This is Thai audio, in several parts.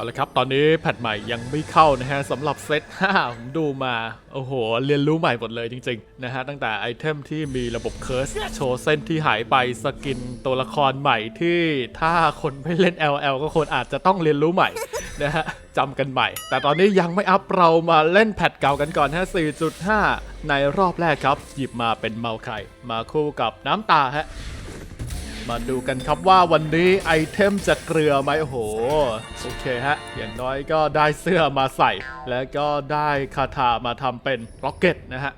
เอาละครับ ตอนนี้แพทใหม่ยังไม่เข้านะฮะสำหรับเซต5ผมดูมา โอ้โห เรียนรู้ใหม่หมดเลยจริง ๆ นะฮะ ตั้งแต่ไอเทมที่มีระบบเคิร์สโชว์เส้นที่หายไปสกินตัวละครใหม่ที่ถ้าคนไม่เล่น LL ก็คนอาจจะต้องเรียนรู้ใหม่นะฮะจำกันใหม่ แต่ตอนนี้ยังไม่อัพเรามาเล่นแพทเก่ากันก่อนฮะ 4.5 ในรอบแรกครับ หยิบมาเป็นเมาไข่มาคู่กับน้ำตาฮะ มาดูกันครับว่าวันนี้ไอเทมจะเกลือไหมโอ้โห โอเคฮะ อย่างน้อยก็ได้เสื้อมาใส่ แล้วก็ได้คาถามาทำเป็นร็อกเก็ตนะฮะ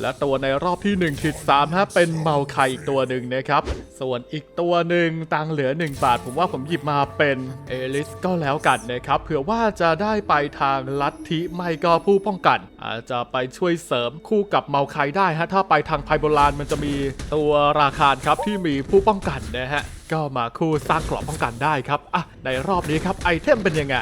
และตัวในรอบที่1ขีด3ฮะเป็นเมาไข่อีกตัวหนึ่งนะครับ ส่วนอีกตัวหนึ่งตังเหลือ 1 บาท ผมว่าผมหยิบมาเป็นเอลิสก็แล้วกันนะครับเผื่อว่าจะได้ไปทางลัทธิไม่ก็ผู้ป้องกัน อาจจะไปช่วยเสริมคู่กับเมาไข่ได้ฮะถ้าไปทางไพโบราณมันจะมีตัวราคาครับที่มีผู้ป้องกันนะฮะก็มาคู่สร้างกราะป้องกันได้ครับอะในรอบนี้ครับไอเทมเป็นยังไง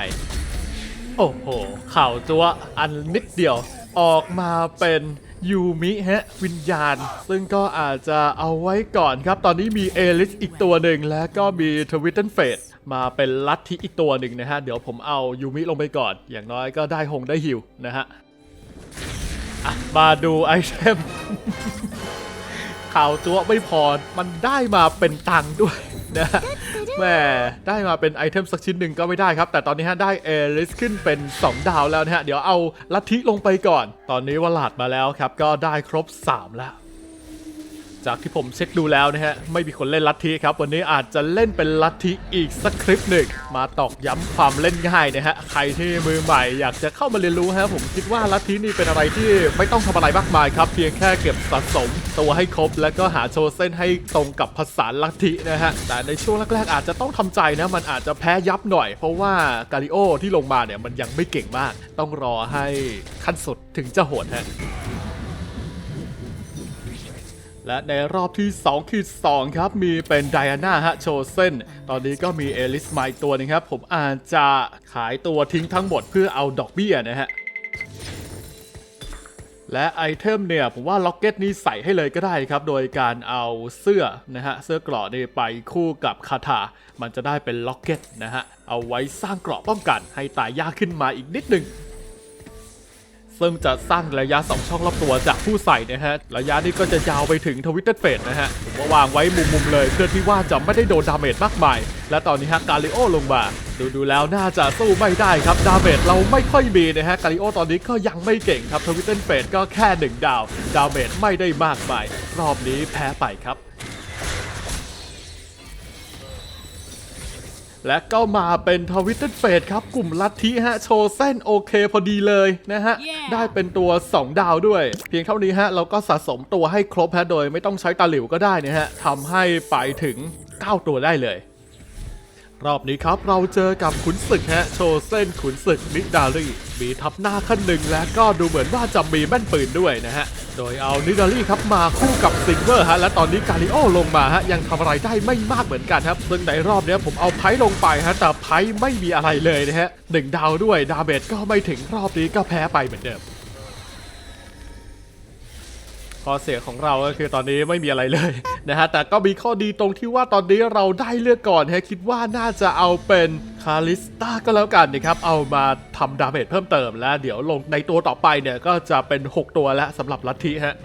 โอ้โหข่าวจัวอันนิดเดียวออกมาเป็นยูมิฮะวิญญาณ ซึ่งก็อาจจะเอาไว้ก่อนครับ ตอนนี้มีเอลิสอีกตัวหนึ่งแล้วก็มีทวิตเตนเฟดมาเป็นลัทธิอีกตัวหนึ่งนะฮะ เดี๋ยวผมเอายูมิลงไปก่อน อย่างน้อยก็ได้หงได้ฮิวนะฮะมาดูไอเทมข่าวจัวไม่พอ มันได้มาเป็นตังค์ด้วย นะแม่ได้มาเป็นไอเทมสักชิ้นหนึ่งก็ไม่ได้ครับ แต่ตอนนี้ฮะได้เอลิสขึ้นเป็น 2 ดาวแล้วนะฮะ เดี๋ยวเอาลัทธิลงไปก่อน ตอนนี้วลาดมาแล้วครับ ก็ได้ครบ 3 แล้ว จากที่ผมเช็คดูแล้วนะฮะ ไม่มีคนเล่นลัทธิครับ วันนี้อาจจะเล่นเป็นลัทธิอีกสักคลิปหนึ่ง มาตอกย้ำความเล่นง่ายนะฮะ ใครที่มือใหม่อยากจะเข้ามาเรียนรู้ฮะ ผมคิดว่าลัทธินี่เป็นอะไรที่ไม่ต้องทำอะไรมากมายครับ เพียงแค่เก็บสะสมตัวให้ครบ แล้วก็หาโชว์เส้นให้ตรงกับภาษาลัทธินะฮะ แต่ในช่วงแรกๆอาจจะต้องทำใจนะ มันอาจจะแพ้ยับหน่อย เพราะว่ากาลิโอที่ลงมาเนี่ยมันยังไม่เก่งมาก ต้องรอให้ขั้นสุดถึงจะโหดฮะ และในรอบที่2คือ2ครับ มีเป็นไดอาน่าฮะโชเซนตอนนี้ก็มีเอลิสมาอีกตัวหนึงครับ ผมอาจจะขายตัวทิ้งทั้งหมดเพื่อเอาดอกเบี้ยนะฮะ และไอเทมเนี่ย ผมว่าล็อกเก็ตนี้ใส่ให้เลยก็ได้ครับ โดยการเอาเสื้อนะฮะ เสื้อกราะนี่ไปคู่กับคาถา มันจะได้เป็นล็อกเก็ตนะฮะ เอาไว้สร้างเกราะป้องกันให้ตายยากขึ้นมาอีกนิดนึง ซึ่งจะสร้างระยะ 2 ช่องรอบตัวจากผู้ใส่นะฮะ ระยะนี้ก็จะยาวไปถึงทวิตเตอร์เฟสนะฮะ ผมว่าวางไว้มุมๆเลยเพื่อที่ว่าจะไม่ได้โดนดาเมจมากมาย และตอนนี้ฮะกาลิโอลงมา ดูดูแล้วน่าจะสู้ไม่ได้ครับ ดาเมจเราไม่ค่อยมีนะฮะ กาลิโอตอนนี้ก็ยังไม่เก่งครับทวิตเตอร์เฟสก็แค่ 1 ดาว ดาเมจไม่ได้มากมาย รอบนี้แพ้ไปครับ และก็มาเป็นทวิตเตอร์เฟสครับ กลุ่มลัทธิฮะ โชว์เส้นโอเคพอดีเลยนะฮะ Yeah ได้เป็นตัว 2 ดาวด้วย เพียงเท่านี้ฮะ เราก็สะสมตัวให้ครบฮะ โดยไม่ต้องใช้ตาหลิวก็ได้นะฮะทำให้ไปถึง 9 ตัวได้เลย รอบนี้ครับเราเจอกับขุนศึกฮะโชว์เส้นขุนศึกนิดารีมีทับหน้าขั้นหนึ่งและก็ดูเหมือนว่าจะมีแม่นปืนด้วยนะฮะ โดยเอานิดารีครับมาคู่กับซิงเวอร์ฮะและตอนนี้กาลิโอลงมาฮะยังทำอะไรได้ไม่มากเหมือนกันครับ ซึ่งในรอบนี้ผมเอาไพ่ลงไปฮะแต่ไพ่ไม่มีอะไรเลยนะฮะหนึ่งดาวด้วยดาเมจก็ไม่ถึงรอบนี้ก็แพ้ไปเหมือนเดิม ข้อเสียของเราก็คือตอนนี้ไม่มีอะไรเลยนะฮะแต่ก็มีข้อดีตรงที่ว่าตอนนี้เราได้เลือกก่อนฮะคิดว่าน่าจะเอาเป็นคาลิสตาก็แล้วกันนะครับเอามาทำดาเมจเพิ่มเติมแล้วเดี๋ยวลงในตัวต่อไปเนี่ยก็จะเป็น 6 ตัวแล้วสำหรับลัทธิฮะ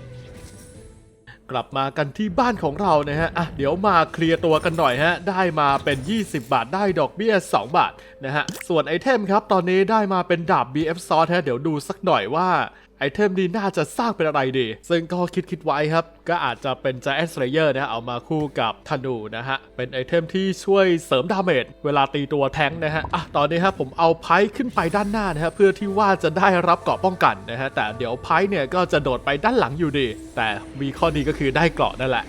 กลับมากันที่บ้านของเรานะฮะอะเดี๋ยวมาเคลียร์ตัวกันหน่อยฮะ ได้มาเป็น 20 บาทได้ดอกเบี้ย 2 บาทนะฮะ ส่วนไอเทมครับ ตอนนี้ได้มาเป็นดาบ BF s o r t ฮะ เดี๋ยวดูสักหน่อยว่า ไอเทมนี้น่าจะสร้างเป็นอะไรดี ซึ่งก็คิดคิดไว้ครับ ก็อาจจะเป็น Giant Slayer นะฮะเอามาคู่กับธนูนะฮะ เป็นไอเทมที่ช่วยเสริมดาเมจเวลาตีตัวแทงนะฮะ อะ ตอนนี้ครับผมเอาไพ่ขึ้นไปด้านหน้านะฮะ เพื่อที่ว่าจะได้รับเกราะป้องกันนะฮะ แต่เดี๋ยวไพ่เนี่ยก็จะโดดไปด้านหลังอยู่ดี แต่มีข้อดีก็คือได้เกราะนั่นแหละ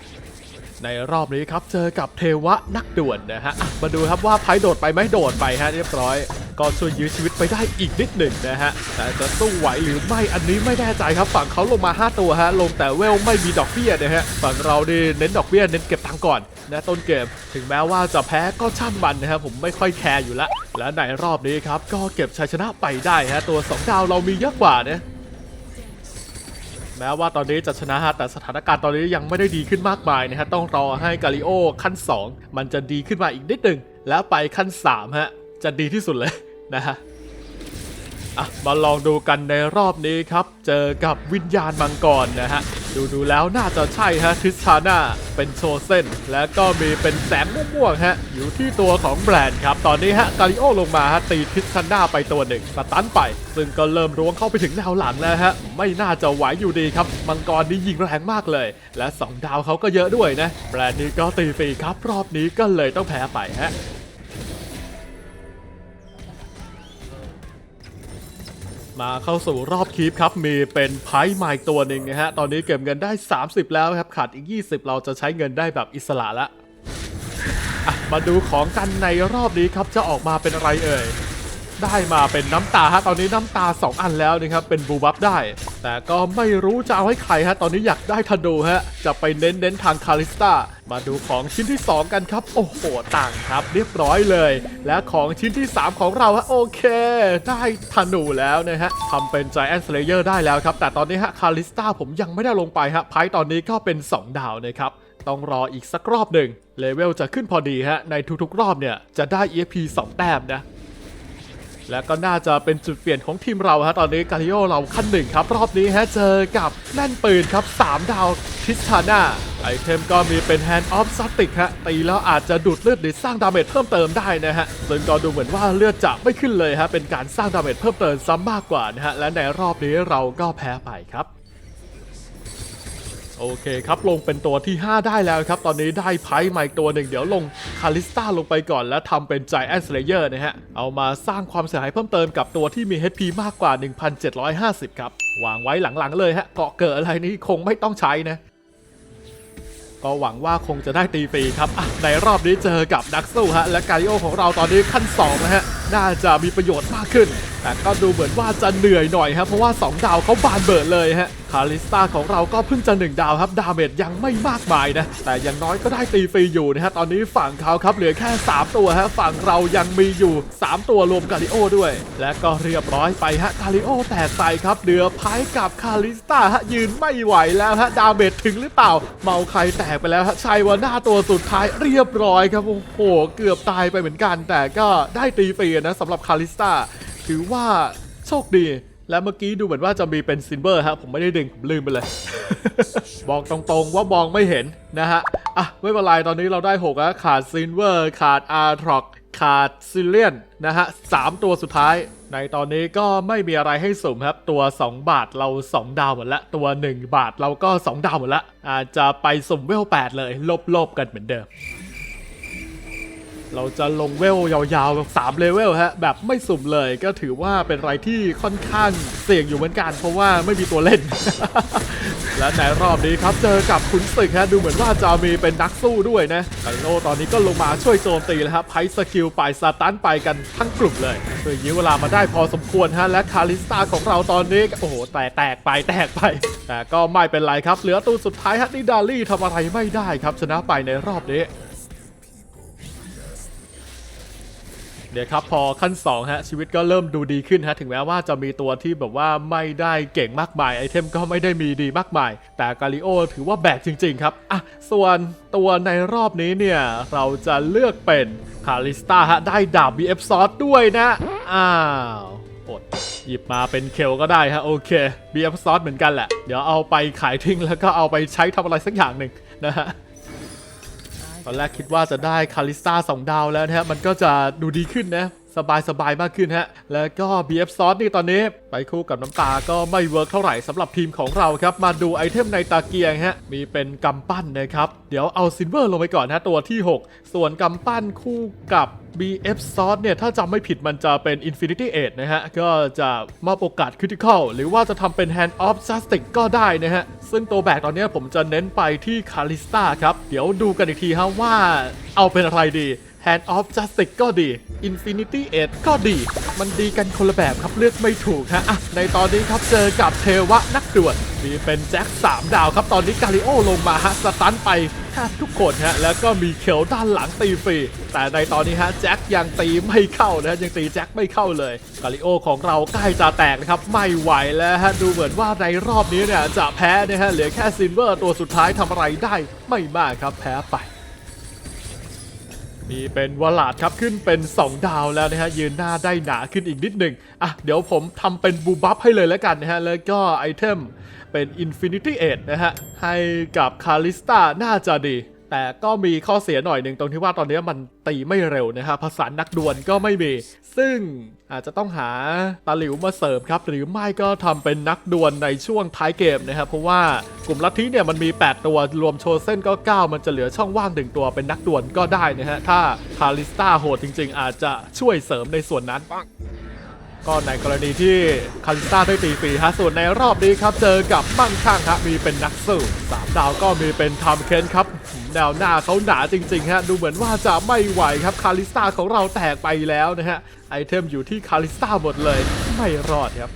ในรอบนี้ครับเจอกับเทวะนักด่วนนะฮะ มาดูครับว่าไพ่โดดไปไหมโดดไปฮะเรียบร้อย ก็ช่วยยื้อชีวิตไปได้อีกนิดหนึ่งนะฮะ แต่จะสู้ไหวหรือไม่อันนี้ไม่แน่ใจครับ ฝั่งเขาลงมา 5 ตัวฮะ ลงแต่เวลไม่มีดอกเบี้ยนะฮะ ฝั่งเรานี่เน้นดอกเบี้ยเน้นเก็บตังก่อนนะต้นเกม ถึงแม้ว่าจะแพ้ก็ช่างมันนะครับผมไม่ค่อยแคร์อยู่ละ และในรอบนี้ครับก็เก็บชัยชนะไปได้ฮะตัวสองดาวเรามีเยอะกว่านะ แม้ว่าตอนนี้จะชนะฮะแต่สถานการณ์ตอนนี้ยังไม่ได้ดีขึ้นมากมายนะฮะต้องรอให้กาลิโอขั้น 2 มันจะดีขึ้นมาอีกนิดหนึ่งแล้วไปขั้น3ฮะจะดีที่สุดเลยนะฮะ อะมาลองดูกันในรอบนี้ครับ เจอกับวิญญาณมังกรนะฮะ ดูดูแล้วน่าจะใช่ฮะทิสทาน่าเป็นโชเซนแล้วก็มีเป็นแสงม่วงๆฮะ อยู่ที่ตัวของแบรนด์ครับ ตอนนี้ฮะกาลิโอลงมาฮะตีทิสทาน่าไปตัวหนึ่งสตันไป ซึ่งก็เริ่มร้วงเข้าไปถึงแนวหลังแล้วฮะ ไม่น่าจะไหวอยู่ดีครับ มังกรนี่ยิงแรงมากเลย และ 2 ดาวเขาก็เยอะด้วยนะ แบรนด์นี้ก็ตีฟรีครับ รอบนี้ก็เลยต้องแพ้ไปฮะ มาเข้าสู่รอบคีปครับ มีเป็นไพ่ใหม่ตัวหนึ่งนะฮะ ตอนนี้เก็บเงินได้ 30 แล้วครับ ขาดอีก 20 เราจะใช้เงินได้แบบอิสระละอะมาดูของกันในรอบนี้ครับจะออกมาเป็นอะไรเอ่ย ได้มาเป็นน้ำตาฮะตอนนี้น้ำตา 2 อันแล้วนะครับเป็นบูบับได้ แต่ก็ไม่รู้จะเอาให้ใครฮะตอนนี้อยากได้ธนูฮะจะไปเน้นเน้นทางคาริสตามาดูของชิ้นที่ 2 กันครับโอ้โหต่างครับ เรียบร้อยเลย และของชิ้นที่ 3 ของเราฮะโอเค ได้ธนูแล้วนะฮะทำเป็น Giant Slayer ได้แล้วครับแต่ตอนนี้ฮะคาริสตาผมยังไม่ได้ลงไปฮะไพ่ตอนนี้ก็เป็น 2 ดาวนะครับต้องรออีกสักรอบหนึ่งเลเวลจะขึ้นพอดีฮะในทุกๆรอบเนี่ยจะได้ EXP 2 แต้มนะ และก็น่าจะเป็นจุดเปลี่ยนของทีมเราฮะตอนนี้กาลิโอเราขั้นหนึ่งครับ รอบนี้ฮะเจอกับแน่นปืนครับ 3 ดาวทิสทาน่าไอเทมก็มีเป็นแฮนด์ออฟสติกฮะตีแล้วอาจจะดูดเลือดหรือสร้างดาเมจเพิ่มเติมได้นะฮะซึ่งก็ดูเหมือนว่าเลือดจะไม่ขึ้นเลยฮะเป็นการสร้างดาเมจเพิ่มเติมซ้ำมากกว่านะฮะและในรอบนี้เราก็แพ้ไปครับ โอเคครับลงเป็นตัวที่ 5 ได้แล้วครับ ตอนนี้ได้ไพ่มาอีกตัวหนึ่งเดี๋ยวลงคาลิสตาลงไปก่อน แล้วทำเป็น Giant Slayer นะฮะ เอามาสร้างความเสียหายเพิ่มเติมกับตัวที่มี HP มากกว่า 1,750 ครับ วางไว้หลังๆเลยฮะเกาะเกิดอะไรนี้คงไม่ต้องใช้นะ ก็หวังว่าคงจะได้ตีฟรีครับในรอบนี้เจอกับนักสู้ฮะและกาลิโอของเราตอนนี้ขั้น2นะฮะ น่าจะมีประโยชน์มากขึ้น แต่ก็ดูเหมือนว่าจะเหนื่อยหน่อยฮะเพราะว่า 2 ดาวเขาบานเบิดเลยฮะคาลิสตาของเราก็เพิ่งจะ 1 ดาวครับดาเมจยังไม่มากมายนะ แต่อย่างน้อยก็ได้ตีฟรีอยู่นะฮะตอนนี้ฝั่งเขาครับเหลือแค่ 3 ตัวฮะฝั่งเรายังมีอยู่ 3 ตัวรวมกาลิโอด้วย และก็เรียบร้อยไปฮะกาลิโอแตกไปครับเหลือไพ่กับคาลิสตาฮะยืนไม่ไหวแล้วฮะดาเมจถึงหรือเปล่า เมาใครแตกไปแล้วฮะชัยวาน่าตัวสุดท้ายเรียบร้อยครับโอ้โหเกือบตายไปเหมือนกัน แต่ก็ได้ตีฟรีนะสำหรับคาลิสตาถือว่าโชคดี และเมื่อกี้ดูเหมือนว่าจะมีเป็นซินเวอร์ฮะผมไม่ได้ดึงผมลืมไปเลย บอกตรงๆว่ามองไม่เห็นนะฮะอะไม่เป็นไรตอนนี้เราได้6แล้วขาดซินเวอร์ขาดอาร์ทรอกขาดซิเลียนนะฮะสามตัวสุดท้าย ในตอนนี้ก็ไม่มีอะไรให้สุ่มครับ ตัว 2 บาทเรา 2 ดาวหมดละ ตัว 1 บาทเราก็ 2 ดาวหมดละอาจจะไปสุ่มเวล8เลย ลบๆกันเหมือนเดิม เราจะลงเวลยาวๆ3เลเวลฮะแบบไม่สุ่มเลยก็ถือว่าเป็นอะไรที่ค่อนข้างเสี่ยงอยู่เหมือนกัน เพราะว่าไม่มีตัวเล่น และในรอบนี้ครับเจอกับขุนศึกฮะดูเหมือนว่าจะมีเป็นนักสู้ด้วยนะไคโนตอนนี้ก็ลงมาช่วยโจมตีแล้วครับไพสกิลไปสตันไปกันทั้งกลุ่มเลยเพื่อยื้อเวลามาได้พอสมควรฮะและคาริสตาของเราตอนนี้โอ้โหแตกแตกไปแตกไปแต่ก็ไม่เป็นไรครับเหลือตัวสุดท้ายฮะนี่ดาลี่ทำอะไรไม่ได้ครับชนะไปในรอบนี้ เดี๋ยวครับพอขั้น2ฮะชีวิตก็เริ่มดูดีขึ้นฮะถึงแม้ว่าจะมีตัวที่แบบว่าไม่ได้เก่งมากมายไอเทมก็ไม่ได้มีดีมากมาย แต่กาลิโอถือว่าแบกจริง ๆ ครับอะส่วนตัวในรอบนี้เนี่ย เราจะเลือกเป็นคาลิสตาฮะได้ดาบ BF ซอสด้วยนะ อ้าวอดหยิบมาเป็นเคลก็ได้ฮะโอเค BF ซอสเหมือนกันแหละ เดี๋ยวเอาไปขายทิ้งแล้วก็เอาไปใช้ทำอะไรสักอย่างหนึ่งนะฮะ ตอนแรกคิดว่าจะได้คาริสตาสองดาวแล้วนะฮะมันก็จะดูดีขึ้นนะ สบายสบายๆมากขึ้นฮะ แล้วก็ BF ซอสนี่ตอนนี้ ไปคู่กับน้ำตาก็ไม่เวิร์กเท่าไหร่สำหรับทีมของเราครับ มาดูไอเทมในตาเกียงฮะ มีเป็นกำปั้นนะครับ เดี๋ยวเอาซินเวอร์ลงไปก่อนฮะตัวที่ 6 ส่วนกำปั้นคู่กับ BF ซอสเนี่ย ถ้าจำไม่ผิดมันจะเป็น Infinity Edge นะฮะ ก็จะมอบโอกาส Critical หรือว่าจะทำเป็น Hand of Justice ก็ได้นะฮะ ซึ่งตัวแบกตอนนี้ผมจะเน้นไปที่คาริสตาครับ เดี๋ยวดูกันอีกทีฮะว่าเอาเป็นอะไรดี Hand of Justice ก็ดี Infinity Edge ก็ดี มันดีกันคนละแบบครับเลือกไม่ถูกฮะอะในตอนนี้ครับเจอกับเทวะนักดวลมีเป็นแจ็ค3 ดาวครับ ตอนนี้กาลิโอลงมาฮะสตันไปแทบทุกคนฮะแล้วก็มีเขียวด้านหลังตีฟรี แต่ในตอนนี้ฮะแจ็คยังตีไม่เข้านะฮะยังตีแจ็คไม่เข้าเลยกาลิโอของเราใกล้จะแตกนะครับไม่ไหวแล้วฮะดูเหมือนว่าในรอบนี้เนี่ยจะแพ้นะฮะเหลือแค่ซินเวอร์ตัวสุดท้ายทำอะไรได้ไม่มากครับแพ้ไป นี่เป็นวลาดครับขึ้นเป็น 2 ดาวแล้วนะฮะยืนหน้าได้หนาขึ้นอีกนิดหนึ่งอะเดี๋ยวผมทำเป็นบูบัฟให้เลยแล้วกันนะฮะแล้วก็ไอเทมเป็น Infinity e 8นะฮะให้กับคาริสตาน่าจะดี แต่ก็มีข้อเสียหน่อยหนึ่งตรงที่ว่าตอนนี้มันตีไม่เร็วนะฮะภาษานักดวลก็ไม่มี ซึ่งอาจจะต้องหาตาหลิวมาเสริมครับ หรือไม่ก็ทำเป็นนักดวลในช่วงท้ายเกมนะครับ เพราะว่ากลุ่มลัทธิเนี่ยมันมี 8 ตัวรวมโชเส้นก็ 9 มันจะเหลือช่องว่างหนึ่งตัวเป็นนักดวลก็ได้นะฮะถ้าคาริสตาโหดจริง ๆ อาจจะช่วยเสริมในส่วนนั้นก็ในกรณีที่คาริสตาได้ตีฟรีฮะส่วนในรอบนี้ครับ เจอกับมั่งข้างฮะมีเป็นนักสู้สามดาวก็มีเป็นทำเคนครับ แนวหน้าเขาหนาจริงๆฮะดูเหมือนว่าจะไม่ไหวครับคาริสตาของเราแตกไปแล้วนะฮะไอเทมอยู่ที่คาริสตาหมดเลย ไม่รอดครับ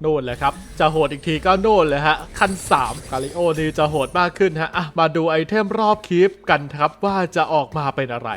โน่นแหละครับ จะโหดอีกทีก็โน่นเลยฮะ ขั้น3กาลิโอนี่จะโหดมากขึ้นฮะ อะ มาดูไอเทมรอบคีปกันครับว่าจะออกมาเป็นอะไร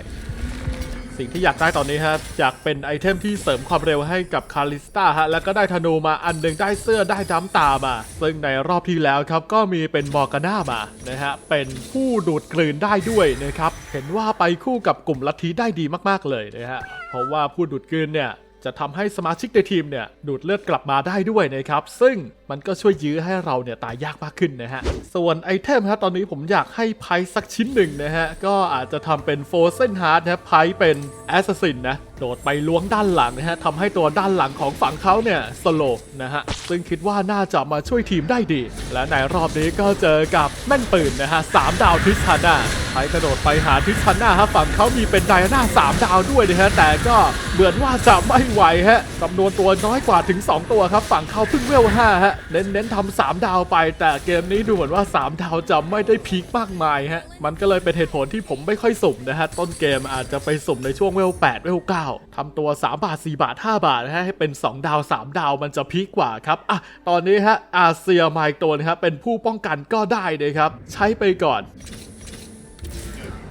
สิ่งที่อยากได้ตอนนี้ฮะอยากเป็นไอเทมที่เสริมความเร็วให้กับคาริสตาฮะแล้วก็ได้ธนูมาอันหนึ่งได้เสื้อได้ดัมตามา ซึ่งในรอบที่แล้วครับก็มีเป็นมอร์กาน่ามานะฮะเป็นผู้ดูดกลืนได้ด้วยนะครับเห็นว่าไปคู่กับกลุ่มลัทธิได้ดีมากๆเลยนะฮะเพราะว่าผู้ดูดกลืนเนี่ยจะทำให้สมาชิกในทีมเนี่ยดูดเลือดกลับมาได้ด้วยนะครับ ซึ่ง มันก็ช่วยยื้อให้เราเนี่ยตายยากมากขึ้นนะฮะ ส่วนไอเทมฮะตอนนี้ผมอยากให้ไพ่สักชิ้นหนึ่งนะฮะ ก็อาจจะทำเป็นโฟเซนฮาร์ดนะไพ่เป็นแอสซัสซินนะ โดดไปล้วงด้านหลังนะฮะทำให้ตัวด้านหลังของฝั่งเขาเนี่ยสโลว์นะฮะ ซึ่งคิดว่าน่าจะมาช่วยทีมได้ดี และในรอบนี้ก็เจอกับแม่นปืนนะฮะสามดาวทิสทาน่าไพ่กระโดดไปหาทิสทาน่าฮะฝั่งเขามีเป็นไดอาน่าสามดาวด้วยนะฮะแต่ก็เหมือนว่าจะไม่ไหวฮะจำนวนตัวน้อยกว่าถึง 2 ตัวครับ ฝั่งเขาเพิ่งเวล5ฮะเน้นเน้นทำสามดาวไป แต่เกมนี้ดูเหมือนว่า 3 ดาวจะไม่ได้พีคมากมายฮะ มันก็เลยเป็นเหตุผลที่ผมไม่ค่อยสุ่มนะฮะ ต้นเกมอาจจะไปสุ่มในช่วงเวล8เวล9ทำตัว 3 บาท 4 บาท 5 บาทนะฮะให้เป็น 2 ดาว 3 ดาวมันจะพีคกว่าครับอะตอนนี้ฮะอาเซียมาอีกตัวนะครับเป็นผู้ป้องกันก็ได้นะครับใช้ไปก่อน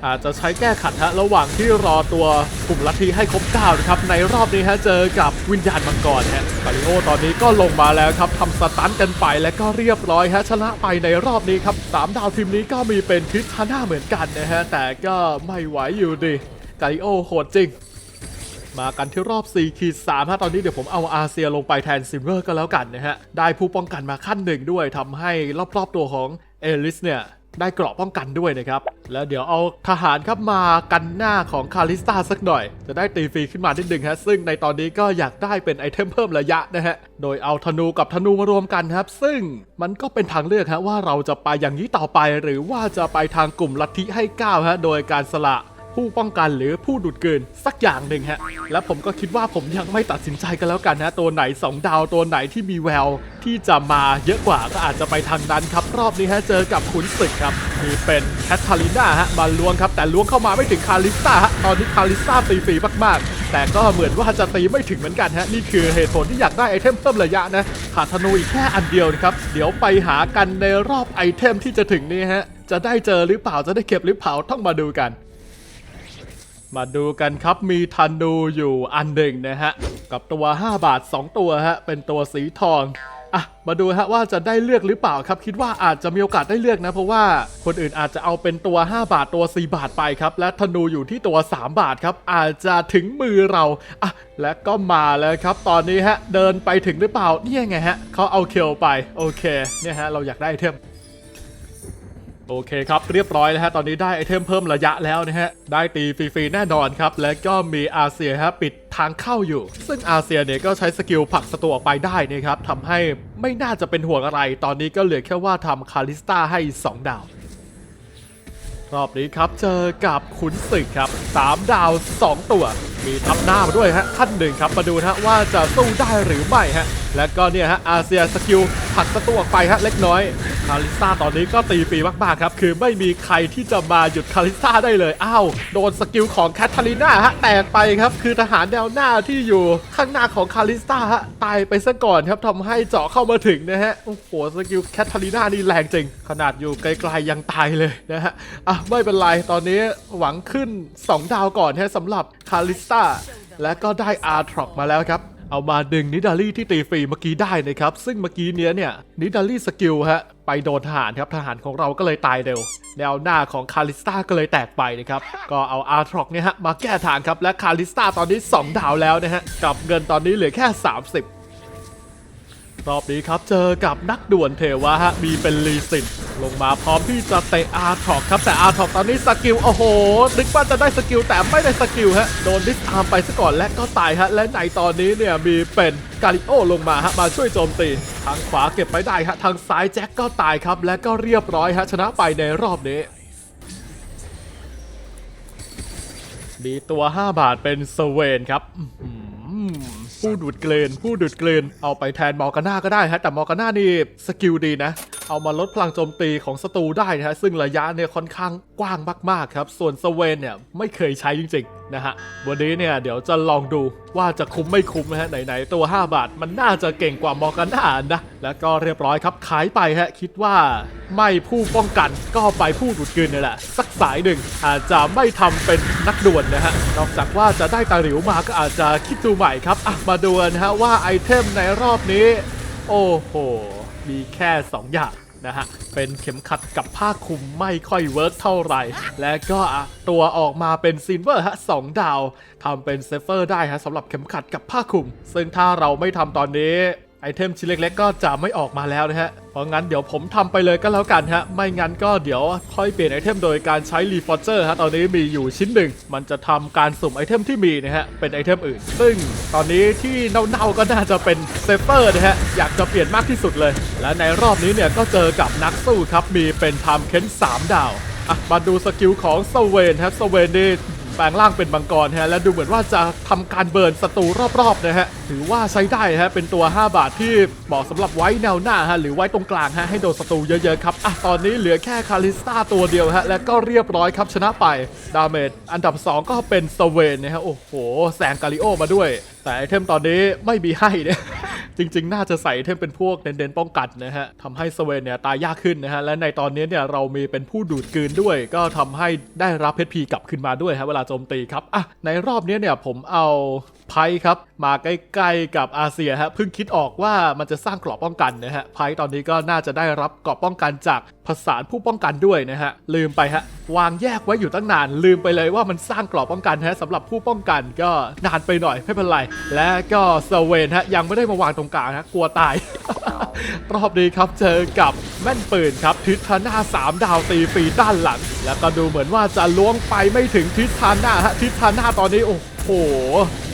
อาจจะใช้แก้ขัดฮะระหว่างที่รอตัวกลุ่มลัทธิให้ครบ9นะครับในรอบนี้ฮะเจอกับวิญญาณมังกรฮะคาริโอตอนนี้ก็ลงมาแล้วครับทำสตันกันไปและก็เรียบร้อยฮะชนะไปในรอบนี้ครับสามดาวทีมนี้ก็มีเป็นทิชาน่าเหมือนกันนะฮะแต่ก็ไม่ไหวอยู่ดีคาริโอโหดจริงมากันที่รอบ4ขีด3ฮะตอนนี้เดี๋ยวผมเอาอาเซียลงไปแทนซิมเวอร์ก็แล้วกันนะฮะ ได้ผู้ป้องกันมาขั้นหนึ่งด้วยทำให้รอบๆตัวของเอลิสเนี่ย ได้เกราะป้องกันด้วยนะครับ แล้วเดี๋ยวเอาทหารครับมากันหน้าของคาริสตาสักหน่อย จะได้ตีฟรีขึ้นมานิดนึงฮะ ซึ่งในตอนนี้ก็อยากได้เป็นไอเทมเพิ่มระยะนะฮะ โดยเอาธนูกับธนูมารวมกันครับ ซึ่งมันก็เป็นทางเลือกฮะว่าเราจะไปอย่างนี้ต่อไป หรือว่าจะไปทางกลุ่มลัทธิให้ก้าวฮะ โดยการสละ ผู้ป้องกันหรือผู้ดูดกลืนสักอย่างหนึ่งฮะ และผมก็คิดว่าผมยังไม่ตัดสินใจกันแล้วกันฮะตัวไหน 2 ดาวตัวไหนที่มีแวว ที่จะมาเยอะกว่าก็อาจจะไปทางนั้นครับ รอบนี้ฮะเจอกับขุนศึกครับ มีเป็นแคทาลิน่าฮะมาล้วงครับ แต่ล้วงเข้ามาไม่ถึงคาริสตาฮะตอนนี้คาริสตาตีฟรีมากๆ แต่ก็เหมือนว่าจะตีไม่ถึงเหมือนกันฮะนี่คือเหตุผลที่อยากได้ไอเทมเพิ่มระยะนะขาดธนูอีกแค่อันเดียวนะครับเดี๋ยวไปหากันในรอบไอเทมที่จะถึงนี้ฮะจะได้เจอหรือเปล่าจะได้เก็บหรือเปล่าต้องมาดูกัน มาดูกันครับมีทันดูอยู่อันหนึ่งนะฮะ กับตัว 5 บาท 2 ตัวฮะ เป็นตัวสีทองอะมาดูฮะว่าจะได้เลือกหรือเปล่าครับ คิดว่าอาจจะมีโอกาสได้เลือกนะ เพราะว่าคนอื่นอาจจะเอาเป็นตัว 5 บาทตัว 4 บาทไปครับ และธนูอยู่ที่ตัว 3 บาทครับ อาจจะถึงมือเราอะและก็มาแล้วครับ ตอนนี้ฮะ เดินไปถึงหรือเปล่าเนี่ยไงฮะเขาเอาเคียวไปโอเคเนี่ยฮะเราอยากได้เทม โอเคครับเรียบร้อยแล้วฮะตอนนี้ได้ไอเทมเพิ่มระยะแล้วนะฮะได้ตีฟรีๆแน่นอนครับและก็มีอาเซียฮะปิดทางเข้าอยู่ ซึ่งอาเซียเนี่ยก็ใช้สกิลผลักศัตรูออกไปได้นะครับทำให้ไม่น่าจะเป็นห่วงอะไร ตอนนี้ก็เหลือแค่ว่าทำคาริสตาให้ 2 ดาว รอบนี้ครับเจอกับขุนศึกครับ 3 ดาว 2 ตัว มีทับหน้ามาด้วยฮะขั้นหนึ่งครับมาดูนะฮะว่าจะสู้ได้หรือไม่ฮะและก็เนี่ยฮะอาเซียสกิลผักศัตรูออกไปฮะเล็กน้อย คาริซ่าตอนนี้ก็ตีฟรีมากๆครับ คือไม่มีใครที่จะมาหยุดคาริซ่าได้เลย อ้าว โดนสกิลของแคทเธอรีนาฮะแตกไปครับ คือทหารแนวหน้าที่อยู่ข้างหน้าของคาริซ่าฮะตายไปซะก่อนครับทำให้เจาะเข้ามาถึงนะฮะ โอ้โห สกิลแคทเธอรีนานี่แรงจริง ขนาดอยู่ไกลๆยังตายเลยนะฮะ อะไม่เป็นไร ตอนนี้หวังขึ้น 2 ดาวก่อนฮะสำหรับคาริซ่าและก็ได้อาร์ทรอกมาแล้วครับ เอามาดึงนิดาลี่ที่ตีฟรีเมื่อกี้ได้นะครับ ซึ่งเมื่อกี้เนี้ยเนี่ยนิดาลี่สกิลฮะไปโดนทหารครับทหารของเราก็เลยตายเร็ว แนวหน้าของคาริสตาก็เลยแตกไปนะครับก็เอาอาร์ทรอกเนี่ยฮะมาแก้ทางครับและคาริสตาตอนนี้ 2 ดาวแล้วนะฮะกับเงินตอนนี้เหลือแค่ 30 รอบนี้ครับเจอกับนักด่วนเทวะฮะมีเป็นลีสินลงมาพร้อมที่จะเตะอาร์ทอกครับแต่อาร์ทอกตอนนี้สกิลโอ้โหนึกว่าจะได้สกิลแต่ไม่ได้สกิลฮะโดนดิสอาร์มไปซะก่อนและก็ตายฮะและในตอนนี้เนี่ยมีเป็นกาลิโอลงมาฮะมาช่วยโจมตี ทางขวาเก็บไปได้ฮะทางซ้ายแจ็คก็ตายครับ และก็เรียบร้อยฮะชนะไปในรอบนี้มีตัว 5 บาทเป็นสเวนครับ ผู้ดูดเกลนผู้ดูดเกลนเอาไปแทนมอร์กาน่าก็ได้ฮะแต่มอร์กาน่านี่สกิลดีนะ เอามาลดพลังโจมตีของศัตรูได้นะฮะซึ่งระยะเนี่ยค่อนข้าง กว้างมากๆครับ ส่วนสเวนเนี่ยไม่เคยใช้จริงๆนะฮะ วันนี้เนี่ยเดี๋ยวจะลองดูว่าจะคุ้มไม่คุ้มนะฮะไหนๆตัว 5 บาทมันน่าจะเก่งกว่ามอร์กาน่านะ แล้วก็เรียบร้อยครับขายไปฮะคิดว่าไม่ผู้ป้องกันก็ไปผู้ดูดกลืนนี่แหละ สักสายหนึ่งอาจจะไม่ทำเป็นนักด่วนนะฮะ นอกจากว่าจะได้ตาหลิวมาก็อาจจะคิดดูใหม่ครับอะมาดูนนะฮะว่าไอเทมในรอบนี้ โอ้โหมีแค่ 2 อย่าง นะฮะ เป็นเข็มขัดกับผ้าคลุมไม่ค่อยเวิร์กเท่าไหร่ และก็ตัวออกมาเป็นซิลเวอร์ฮะสองดาวทำเป็นเซฟเฟอร์ได้ฮะสำหรับเข็มขัดกับผ้าคลุม ซึ่งถ้าเราไม่ทำตอนนี้ ไอเทมชิ้นเล็กๆ ก็จะไม่ออกมาแล้วนะฮะ เพราะงั้นเดี๋ยวผมทำไปเลยก็แล้วกันฮะ ไม่งั้นก็เดี๋ยวค่อยเปลี่ยนไอเทมโดยการใช้รีฟอร์เจอร์ฮะ ตอนนี้มีอยู่ชิ้นหนึ่ง มันจะทำการสุ่มไอเทมที่มีนะฮะ เป็นไอเทมอื่น ซึ่งตอนนี้ที่เน่าๆก็น่าจะเป็นเซฟเฟอร์นะฮะ อยากจะเปลี่ยนมากที่สุดเลย และในรอบนี้เนี่ยก็เจอกับนักสู้ครับ มีเป็นไทม์เค้น3 ดาว อะ มาดูสกิลของสเวนฮะสเวนนี่ แปลงร่างเป็นมังกรฮะและดูเหมือนว่าจะทำการเบิร์นศัตรูรอบๆนะฮะถือว่าใช้ได้ฮะเป็นตัว 5 บาทที่เหมาะสำหรับไว้แนวหน้าฮะหรือไว้ตรงกลางฮะให้โดนศัตรูเยอะๆครับอะตอนนี้เหลือแค่คาริสตาตัวเดียวฮะและก็เรียบร้อยครับชนะไปดาเมจอันดับ 2 ก็เป็นสเวนนะฮะโอ้โหแซงกาลิโอมาด้วย แต่ไอเทมตอนนี้ไม่มีให้เนี่ย จริงๆ น่าจะใส่เทมเป็นพวกเน้นๆป้องกันนะฮะทำให้สเวนเนี่ยตายยากขึ้นนะฮะและในตอนนี้เนี่ยเรามีเป็นผู้ดูดกืนด้วย ก็ทำให้ได้รับเพชรพีกลับขึ้นมาด้วยฮะเวลาโจมตีครับอะในรอบนี้เนี่ยผมเอา ไพ่ครับมาใกล้ๆกับอาเซียฮะเพิ่งคิดออกว่ามันจะสร้างเกราะป้องกันนะฮะไพ่ตอนนี้ก็น่าจะได้รับเกราะป้องกันจากผสานผู้ป้องกันด้วยนะฮะลืมไปฮะวางแยกไว้อยู่ตั้งนาน ลืมไปเลยว่ามันสร้างเกราะป้องกันฮะสำหรับผู้ป้องกันก็นานไปหน่อยไม่เป็นไร และก็สเวนฮะยังไม่ได้มาวางตรงกลางฮะกลัวตาย รอบนี้ครับเจอกับแม่นปืนครับทิศทาน่า3 ดาวตีฟรีด้านหลัง แล้วก็ดูเหมือนว่าจะล้วงไปไม่ถึงทิศทาน่าฮะทิศทาน่าตอนนี้โอ้โห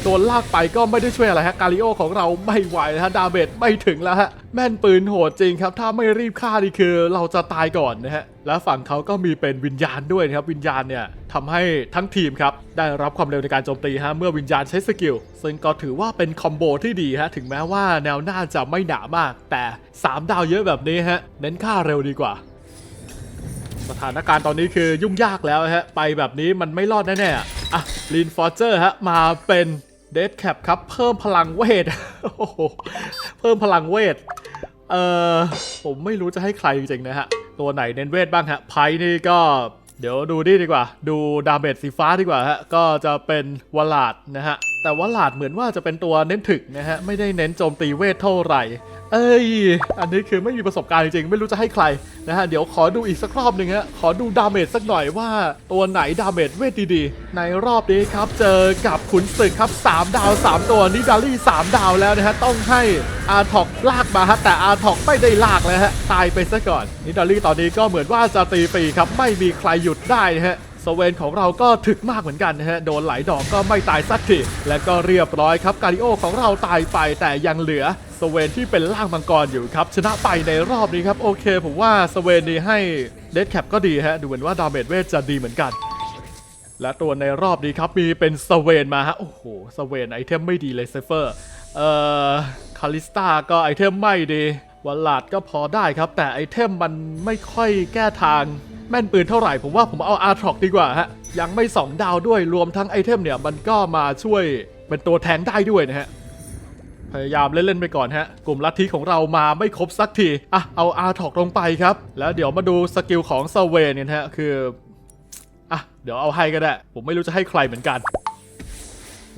โดนลากไปก็ไม่ได้ช่วยอะไรฮะ กาลิโอของเราไม่ไหวนะฮะ ดาเมจไม่ถึงแล้วฮะ แม่นปืนโหดจริงครับ ถ้าไม่รีบฆ่านี่คือเราจะตายก่อนนะฮะ และฝั่งเขาก็มีเป็นวิญญาณด้วยนะครับ วิญญาณเนี่ยทำให้ทั้งทีมครับ ได้รับความเร็วในการโจมตีฮะ เมื่อวิญญาณใช้สกิล ซึ่งก็ถือว่าเป็นคอมโบที่ดีฮะ ถึงแม้ว่าแนวหน้าจะไม่หนามาก แต่ 3 ดาวเยอะแบบนี้ฮะ เน้นค่าเร็วดีกว่า สถานการณ์ตอนนี้คือยุ่งยากแล้วฮะ ไปแบบนี้มันไม่รอดแน่ๆอะอะลีนฟอร์เจอร์ฮะ มาเป็นเด d แคปครับ เพิ่มพลังเวทโอ้โหเพิ่มพลังเวท เอ่อ ผมไม่รู้จะให้ใครจริงๆนะฮะ ตัวไหนเน้นเวทบ้างฮะไพ่นี่ก็เดี๋ยวดูนี่ดีกว่า ดูดาเมจสีฟ้าดีกว่าฮะ ก็จะเป็นวลาดนะฮะ แต่วลาดเหมือนว่าจะเป็นตัวเน้นถึกนะฮะ ไม่ได้เน้นโจมตีเวทเท่าไหร่ เอ้ย อันนี้คือไม่มีประสบการณ์จริงๆ ไม่รู้จะให้ใคร นะฮะเดี๋ยวขอดูอีกสักรอบหนึ่งฮะขอดูดาเมจสักหน่อยว่าตัวไหนดาเมจเวทดีๆ ในรอบนี้ครับเจอกับขุนศึกครับ 3 ดาว 3 ตัวนิดาลี่3ดาวแล้วนะฮะต้องให้อาร์ทอกลากมาฮะแต่อาร์ทอกไม่ได้ลากเลยฮะตายไปซะก่อนนิดาลี่ตอนนี้ก็เหมือนว่าจะตีปีครับไม่มีใครหยุดได้ฮะ สเวนของเราก็ถึกมากเหมือนกันนะฮะ โดนหลายดอกก็ไม่ตายสักที และก็เรียบร้อยครับ กาลิโอของเราตายไปแต่ยังเหลือสเวนที่เป็นล่างมังกรอยู่ครับ ชนะไปในรอบนี้ครับ โอเค ผมว่าสเวนนี่ให้เดดแคปก็ดีฮะ ดูเหมือนว่าดาเมจเวทจะดีเหมือนกัน และตัวในรอบนี้ครับมีเป็นสเวนมาฮะ โอ้โห สเวนไอเทมไม่ดีเลยเซฟเฟอร์ เอ่อ คาลิสตาก็ไอเทมไม่ดีวอลลาดก็พอได้ครับ แต่ไอเทมมันไม่ค่อยแก้ทาง แม่นปืนเท่าไหร่ผมว่าผมเอาอาร์ทรอกดีกว่าฮะ ยังไม่ 2 ดาวด้วยรวมทั้งไอเทมเนี่ย มันก็มาช่วยเป็นตัวแทงได้ด้วยนะฮะ พยายามเล่น ๆ ไปก่อนฮะ กลุ่มลัทธิของเรามาไม่ครบสักที อะ เอาอาร์ทอกลงไปครับ แล้วเดี๋ยวมาดูสกิลของเซเวนเนี่ยฮะ คือ อะ เดี๋ยวเอาให้ก็ได้ ผมไม่รู้จะให้ใครเหมือนกัน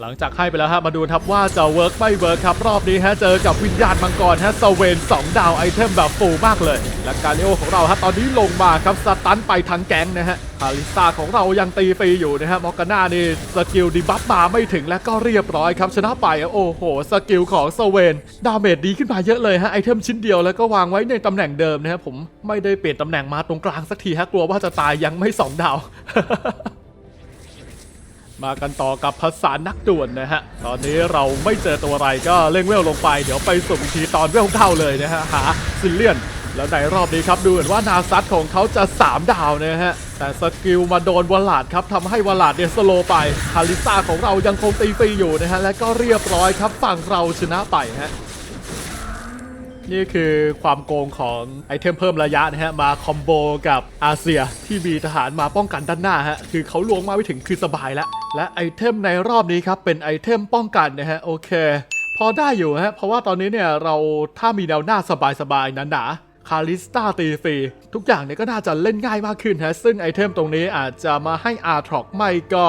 หลังจากให้ไปแล้วฮะมาดูครับว่าจะเวิร์กไม่เวิร์กครับรอบนี้ฮะเจอกับวิญญาณมังกรฮะสเวน2 ดาวไอเทมแบบฟูมากเลย และการลิโอของเราฮะตอนนี้ลงมาครับสตันไปทั้งแก๊งนะฮะคาริสตาของเรายังตีฟรีอยู่นะฮะมอร์กาน่านี่สกิลดีบัฟมาไม่ถึงและก็เรียบร้อยครับชนะไปโอ้โห สกิลของสเวนดาเมจดีขึ้นมาเยอะเลยฮะไอเทมชิ้นเดียวแล้วก็วางไว้ในตำแหน่งเดิมนะฮะผมไม่ได้เปลี่ยนตำแหน่งมาตรงกลางสักทีฮะกลัวว่าจะตายยังไม่สองดาว มากันต่อกับภาษานักด่วนนะฮะ ตอนนี้เราไม่เจอตัวอะไรก็เล่งเวลลงไป เดี๋ยวไปสุ่มทีตอนเวลเข้าเลยนะฮะ หาซิลเลียน แล้วในรอบนี้ครับดูเหมือนว่านาซัตของเขาจะ 3 ดาวนะฮะ แต่สกิลมาโดนวลาดครับทำให้วลาดเนี่ยสโลไปฮาริซ่าของเรายังคงตีฟรีอยู่นะฮะ และก็เรียบร้อยครับฝั่งเราชนะไปฮะ นี่คือความโกงของไอเทมเพิ่มระยะนะฮะ มาคอมโบกับอาเซียที่มีทหารมาป้องกันด้านหน้าฮะ คือเขาลวงมาไม่ถึงคือสบายแล้ว และไอเทมในรอบนี้ครับ เป็นไอเทมป้องกันนะฮะ โอเค พอได้อยู่ฮะ เพราะว่าตอนนี้เนี่ยเราถ้ามีแนวหน้าสบายๆหนาๆคาริสตาตีฟรีทุกอย่างเนี่ยก็น่าจะเล่นง่ายมากขึ้นฮะ ซึ่งไอเทมตรงนี้อาจจะมาให้อาร์ทรอกไม่ก็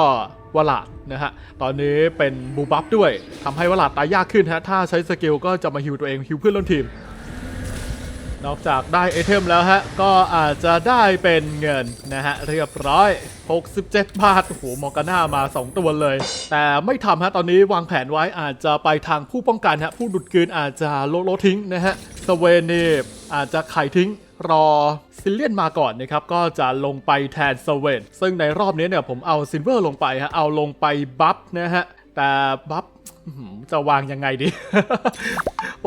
วลาดนะฮะ ตอนนี้เป็นบูบัฟด้วยทำให้วลาดตายยากขึ้นฮะ ถ้าใช้สกิลก็จะมาฮิวตัวเองฮิวเพื่อนร่วมทีม นอกจากได้ไอเทมแล้วฮะ ก็อาจจะได้เป็นเงินนะฮะ เรียบร้อย 67 บาท โอ้โห มอกาน่ามา 2 ตัวเลย แต่ไม่ทำฮะ ตอนนี้วางแผนไว้อาจจะไปทางผู้ป้องกันฮะ ผู้ดุดกืนอาจจะโลโลทิ้งนะฮะสเวนีอาจจะไขทิ้ง รอซิลเลียนมาก่อนนะครับ ก็จะลงไปแทนสเวนซึ่งในรอบนี้เนี่ยผมเอาซิลเวอร์ลงไปฮะเอาลงไปบัฟนะฮะ แต่บัฟ จะวางยังไงดี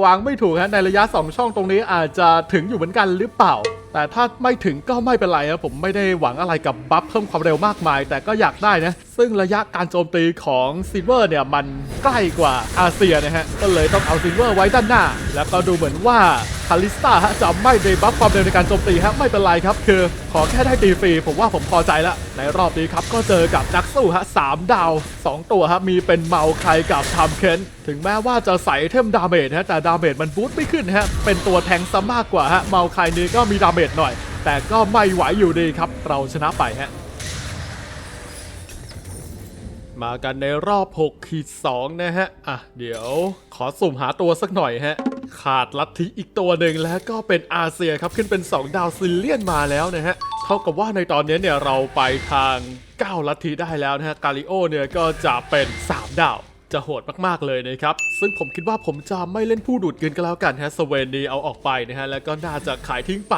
วางไม่ถูกฮะในระยะ 2 ช่องตรงนี้อาจจะถึงอยู่เหมือนกันหรือเปล่า แต่ถ้าไม่ถึงก็ไม่เป็นไรครับผมไม่ได้หวังอะไรกับบัฟเพิ่มความเร็วมากมาย แต่ก็อยากได้นะ ซึ่งระยะการโจมตีของซิลเวอร์เนี่ยมันใกล้กว่าอาเซียนะฮะ ก็เลยต้องเอาซิลเวอร์ไว้ด้านหน้า แล้วก็ดูเหมือนว่าคาลิสตาฮะจะไม่ได้บัฟความเร็วในการโจมตีฮะไม่เป็นไรครับ คือ ขอแค่ได้ตีฟรีผมว่าผมพอใจละในรอบนี้ครับก็เจอกับนักสู้ฮะสามดาว 2 ตัวฮะมีเป็นเมาใครกับทำเคนถึงแม้ว่าจะใส่ไอเทมดาเมจฮะแต่ดาเมจมันบูสต์ไม่ขึ้นฮะเป็นตัวแทงซะมากกว่าฮะเมาใครนี้ก็มีดาเมจหน่อย แต่ก็ไม่ไหวอยู่ดีครับ เราชนะไปฮะมากันในรอบ6ขีด2นะฮะ อะ เดี๋ยวขอสุ่มหาตัวสักหน่อยฮะ ขาดลัทธิอีกตัวหนึ่งแล้วก็เป็นอาเซียครับ ขึ้นเป็น 2 ดาวซิลเลียนมาแล้วนะฮะ เท่ากับว่าในตอนนี้เนี่ยเราไปทาง 9 ลัทธิได้แล้วนะฮะ กาลิโอเนี่ยก็จะเป็น 3 ดาว จะโหดมากๆเลยนะครับ ซึ่งผมคิดว่าผมจะไม่เล่นผู้ดูดเงินก็แล้วกันฮะสเวนนีเอาออกไปนะฮะแล้วก็น่าจะขายทิ้งไป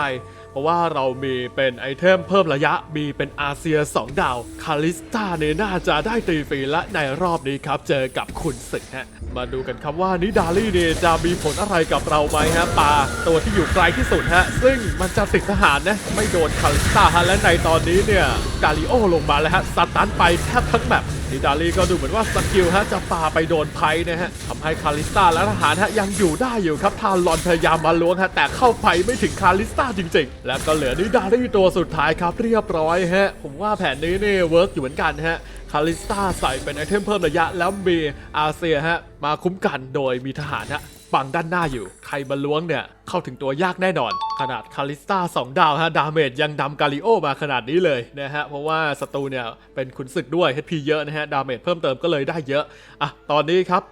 เพราะว่าเรามีเป็นไอเทมเพิ่มระยะมีเป็นอาเซีย 2 ดาวคาลิสตาเนี่ยน่าจะได้ตีฟรีและในรอบนี้ครับ เจอกับคุณศึกฮะมาดูกันครับว่านิดาลี่เนี่ยจะมีผลอะไรกับเราไหมฮะปลาตัวที่อยู่ไกลที่สุดฮะซึ่งมันจะติดทหารนะไม่โดนคาลิสตาฮะและในตอนนี้เนี่ยกาลิโอลงมาแล้วฮะสตันไปแทบทั้งแบบนิดาลีก็ดูเหมือนว่าสกิลฮะจะปาไปโดนไพ่นะฮะทำให้คาลิสตาและทหารฮะยังอยู่ได้อยู่ครับทานลอนพยายามมาล้วงฮะแต่เข้าไปไม่ถึงคาลิสตาจริง ๆ แล้วก็เหลือนิดาลีตัวสุดท้ายครับเรียบร้อยฮะผมว่าแผนนี้เนี่ยเวิร์กอยู่เหมือนกันฮะคาลิสตาใส่เป็นไอเทมเพิ่มระยะแล้วมีอาเซียฮะมาคุ้มกันโดยมีทหารฮะ ปังด้านหน้าอยู่ ใครมาล้วงเนี่ย เข้าถึงตัวยากแน่นอน ขนาดคาลิสตา2 ดาวฮะ ดาเมจยังดำกาลิโอมาขนาดนี้เลยนะฮะ เพราะว่าศัตรูเนี่ย เป็นขุนศึกด้วย HP เยอะนะฮะ ดาเมจเพิ่มเติมก็เลยได้เยอะ อะ ตอนนี้ครับ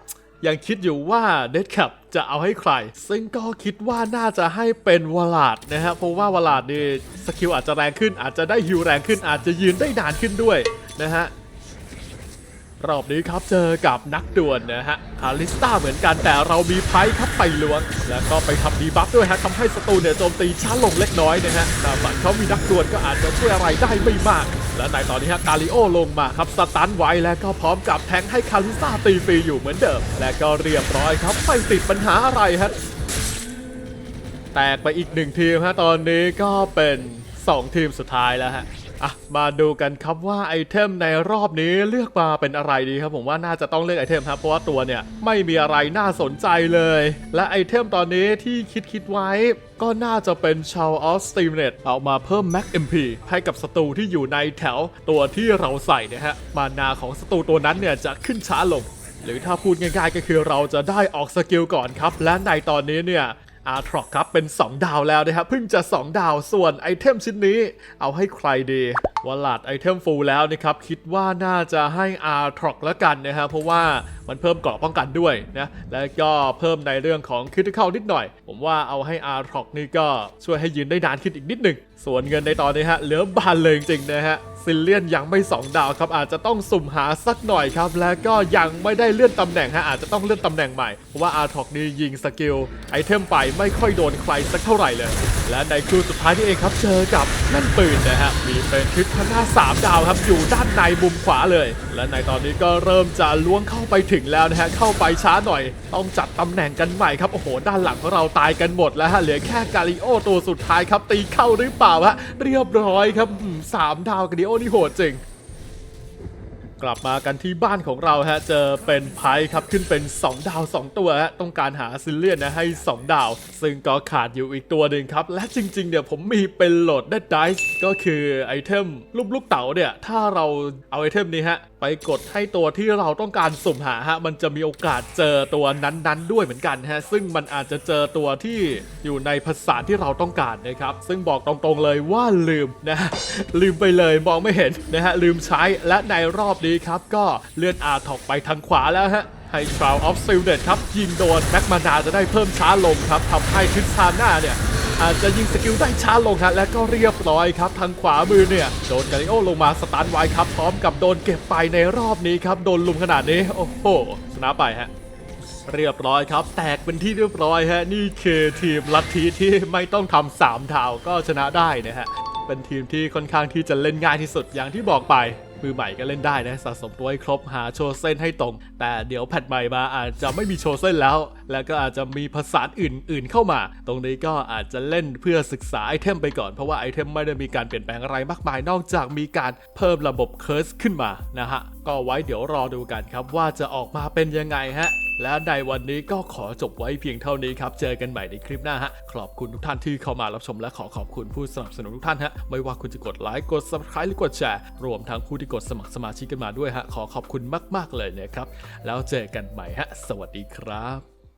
ยังคิดอยู่ว่าเดดแคปจะเอาให้ใคร ซึ่งก็คิดว่าน่าจะให้เป็นวลาดนะฮะ เพราะว่าวลาดนี่สกิลอาจจะแรงขึ้น อาจจะได้ฮิวแรงขึ้น อาจจะยืนได้นานขึ้นด้วยนะฮะ รอบนี้ครับเจอกับนักดวลนะฮะคาลิสตาเหมือนกันแต่เรามีไพ่ครับไปล้วง แล้วก็ไปทำดีบัฟด้วยฮะทำให้ศัตรูเนี่ยโจมตีช้าลงเล็กน้อยนะฮะแต่บัตรเขามีนักดวลก็อาจจะช่วยอะไรได้ไม่มาก และในตอนนี้ฮะกาลิโอลงมาครับสตันไว้แล้วก็พร้อมกับแทงให้คาลิสตาตีฟรีอยู่เหมือนเดิม และก็เรียบร้อยครับไม่ติดปัญหาอะไรฮะแตกไปอีกหนึ่งทีมฮะตอนนี้ก็เป็น 2 ทีมสุดท้ายแล้วฮะ อะมาดูกันครับว่าไอเทมในรอบนี้เลือกมาเป็นอะไรดีครับผมว่าน่าจะต้องเลือกไอเทมครับเพราะว่าตัวเนี่ยไม่มีอะไรน่าสนใจเลย และไอเทมตอนนี้ที่คิดคิดไว้ ก็น่าจะเป็นชาวออสติมเนตเอามาเพิ่มแม็ก MP ให้กับศัตรูที่อยู่ในแถวตัวที่เราใส่นะฮะมานาของศัตรูตัวนั้นเนี่ยจะขึ้นช้าลงหรือถ้าพูดง่ายๆก็คือเราจะได้ออกสกิลก่อนครับ และในตอนนี้เนี่ย อาร์ทรอกครับเป็น 2 ดาวแล้วนะครับเพิ่งจะ 2 ดาวส่วนไอเทมชิ้นนี้ เอาให้ใครดีวอลลัดไอเทมฟูลแล้วนะครับคิดว่าน่าจะให้อาร์ทรอกแล้วกันนะครับเพราะว่ามันเพิ่มเกราะป้องกันด้วยนะแล้วก็เพิ่มในเรื่องของคริติคอลนิดหน่อย ผมว่าเอาให้อาร์ทรอกนี่ก็ช่วยให้ยืนได้นานขึ้นอีกนิดหนึ่ง ส่วนเงินในตอนนี้ฮะเหลือบานเลยจริงๆนะฮะซิลเลียนยังไม่ 2 ดาวครับ อาจจะต้องสุ่มหาสักหน่อยครับ และก็ยังไม่ได้เลื่อนตำแหน่งฮะอาจจะต้องเลื่อนตำแหน่งใหม่ เพราะว่าอาร์ทอกนี่ยิงสกิลไอเทมไปไม่ค่อยโดนใครสักเท่าไหร่เลย และในครูสุดท้ายนี่เองครับ เจอกับนั่นปืนนะฮะมีเป็นคลิปพันหน้า 3 ดาวครับอยู่ด้านในมุมขวาเลย และในตอนนี้ก็เริ่มจะล้วงเข้าไปถึงแล้วนะฮะเข้าไปช้าหน่อย ต้องจัดตำแหน่งกันใหม่ครับโอ้โหด้านหลังของเราตายกันหมดแล้วฮะเหลือแค่กาลิโอตัวสุดท้ายครับตีเข้าหรือเปล่าฮะเรียบร้อยครับสามดาวกันดิโอนี่โหดจริง กลับมากันที่บ้านของเราฮะ เจอเป็นไพ่ครับขึ้นเป็น 2 ดาว 2 ตัวฮะ ต้องการหาซิลเลียนนะให้ 2 ดาว ซึ่งก็ขาดอยู่อีกตัวหนึ่งครับ และจริง ๆเนี่ยวผมมีเป็นโหลดได้ไดส์ก็คือไอเทมลูกลูกเต๋าเนี่ย ถ้าเราเอาไอเทมนี้ฮะ ไปกดให้ตัวที่เราต้องการสุ่มหาฮะ มันจะมีโอกาสเจอตัวนั้นๆ ด้วยเหมือนกันฮะ ซึ่งมันอาจจะเจอตัวที่อยู่ในภาษาที่เราต้องการนะครับ ซึ่งบอกตรงๆเลยว่าลืมนะ ลืมไปเลยมองไม่เห็นนะฮะ ลืมใช้และในรอบนี้ครับก็เลื่อนอาร์ทอกไปทางขวาแล้วฮะให้ Trial of s i l d e d ครับยิงโดนแม็กมานาจะได้เพิ่มช้าลงครับทำให้ทิสซาน่าเนี่ยอาจจะยิงสกิลได้ช้าลงฮะและก็เรียบร้อยครับ ทางขวามือเนี่ย โดนกาลิโอลงมาสตาร์ทไว้ครับ พร้อมกับโดนเก็บไปในรอบนี้ครับ โดนลุมขนาดนี้ โอ้โห ชนะไปฮะ เรียบร้อยครับ แตกเป็นที่เรียบร้อยฮะ นี่คือทีมลัทธิที่ไม่ต้องทำสามดาวก็ชนะได้นะฮะ เป็นทีมที่ค่อนข้างที่จะเล่นง่ายที่สุดอย่างที่บอกไป มือใหม่ก็เล่นได้นะสะสมตัวให้ครบหาโชว์เส้นให้ตรง แต่เดี๋ยวแพทใหม่มาอาจจะไม่มีโชว์เส้นแล้วแล้วก็อาจจะมีภาษาอื่น ๆ เข้ามา ตรงนี้ก็อาจจะเล่นเพื่อศึกษาไอเทมไปก่อน เพราะว่าไอเทมไม่ได้มีการเปลี่ยนแปลงอะไรมากมาย นอกจากมีการเพิ่มระบบเคิร์สขึ้นมานะฮะ ก็ไว้เดี๋ยวรอดูกันครับว่าจะออกมาเป็นยังไงฮะและในวันนี้ก็ขอจบไว้เพียงเท่านี้ครับ เจอกันใหม่ในคลิปหน้าฮะ ขอบคุณทุกท่านที่เข้ามารับชมและขอขอบคุณผู้สนับสนุนทุกท่านฮะ ไม่ว่าคุณจะกดไลค์ กด subscribe หรือกดแชร์ รวมทั้งผู้ที่กดสมัครสมาชิกกันมาด้วยฮะ ขอขอบคุณมาก ๆ เลยนะครับ แล้วเจอกันใหม่ฮะ สวัสดีครับ